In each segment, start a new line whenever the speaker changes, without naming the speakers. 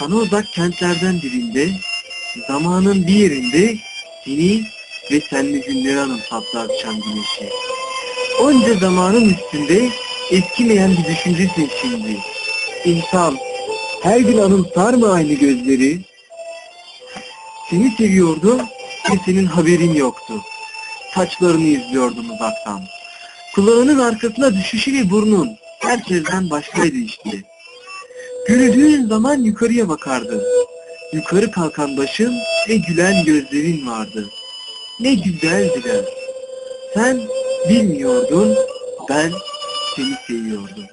Sana uzak kentlerden birinde, zamanın bir yerinde seni ve senli günleri anımsattı akşam güneşi. Onca zamanın üstünde eskimeyen bir düşüncesin şimdi. İnsan her gün anımsar mı aynı gözleri? Seni seviyordu ve senin haberin yoktu. Saçlarını izliyordum uzaktan. Kulağının arkasına düşüşü ve burnun herkesten başkaydı işte. Yürüdüğün zaman yukarıya bakardı. Yukarı kalkan başın ve gülen gözlerin vardı. Ne güzeldiler. Sen bilmiyordun, ben seni seviyordum.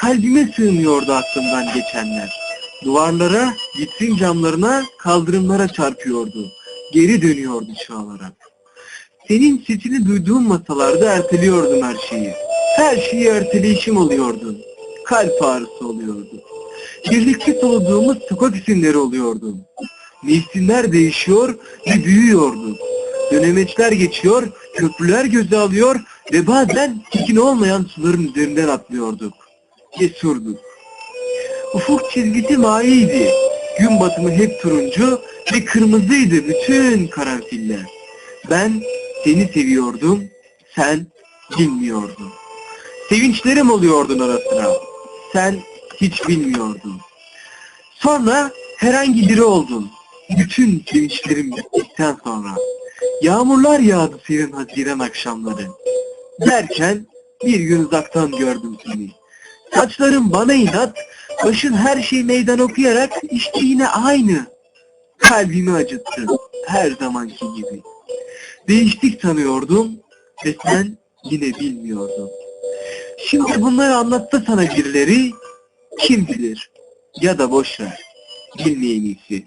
Kalbime sığmıyordu aklımdan geçenler. Duvarlara, vitrin camlarına, kaldırımlara çarpıyordu. Geri dönüyordu çağlara. Senin sesini duyduğum masalarda erteliyordum her şeyi. Her şeyi erteleyişim oluyordu. Kalp ağrısı oluyordu. Birlikte soluduğumuz sokak isimleri oluyordu. Mevsimler değişiyor ve büyüyordu. Dönemeçler geçiyor, köprüler göze alıyor ve bazen tekin olmayan suların üzerinden atlıyorduk. Cesurduk. Ufuk çizgisi maviydi. Gün batımı hep turuncu ve kırmızıydı bütün karanfiller. Ben seni seviyordum, sen bilmiyordun. Sevinçlerim oluyordun arasına. Sen hiç bilmiyordun. Sonra herhangi biri oldun. Bütün sevinçlerim bittikten sonra. Yağmurlar yağdı senin haziran akşamları. Derken bir gün uzaktan gördüm seni. Saçların bana inat, başın her şeyi meydan okuyarak işte yine aynı. Kalbimi acıttı her zamanki gibi. Değiştik sanıyordum ve sen yine bilmiyordun. Şimdi bunları anlattı sana birileri, kim bilir? Ya da boş ver, bilmeyen iyisi.